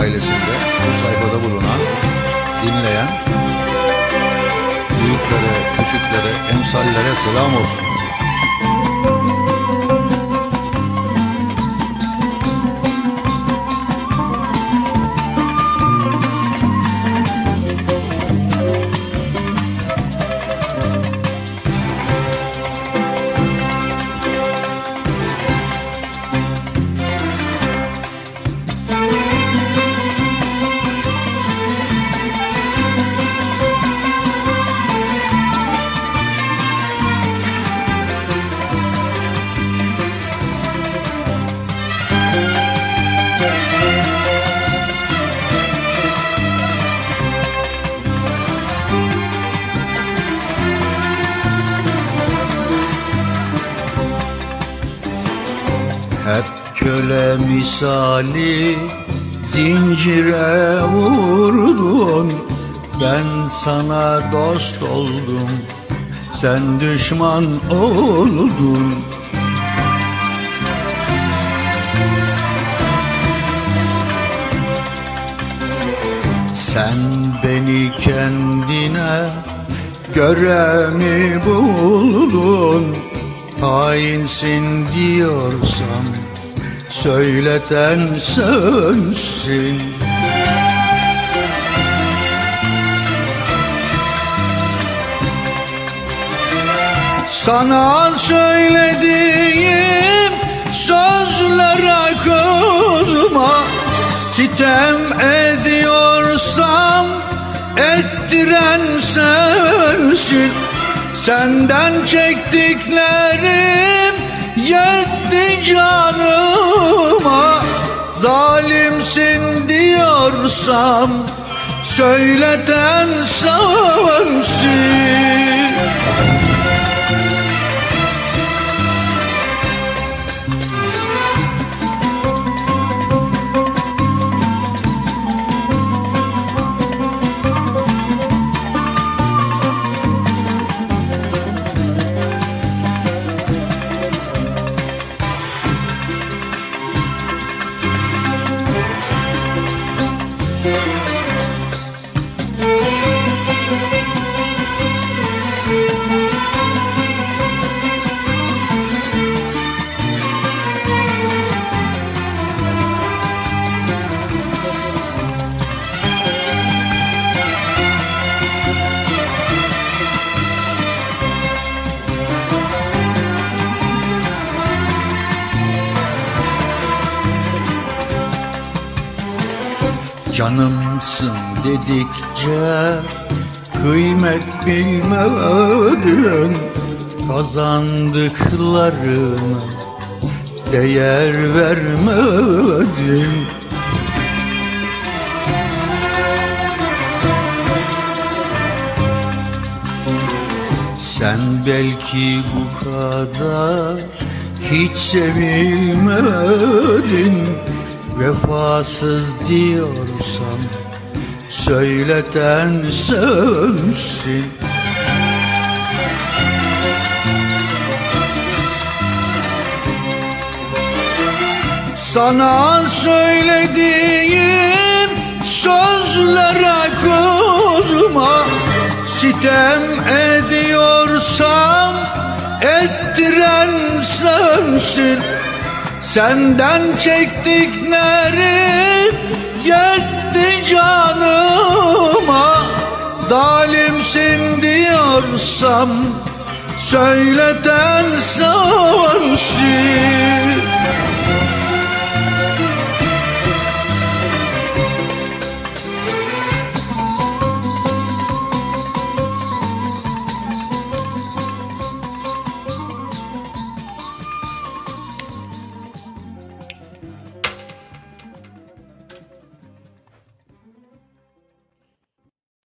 ailesinde bu sayfada bulunan, dinleyen, büyüklere, küçüklere, emsallere selam olsun. Hep köle misali zincire vurdun. Ben sana dost oldum sen düşman oldun. Sen beni kendine göre mi buldun? Hainsin diyorsam söyleten sensin Sana söylediğim sözlere kızma. Sitem ediyorsam ettiren sensin. Senden çektiklerim yetti canıma diyorsam söyleten sensin Canımsın dedikçe kıymet bilmedin Kazandıklarına değer vermedin. Sen belki bu kadar hiç sevilmedin Vefasız diyorsan söyleten sensin Sana söylediğim sözlere kızma Sitem ediyorsam ettiren sensin Senden çektiklerim yetti canıma. Zalimsin diyorsam söyleten sensin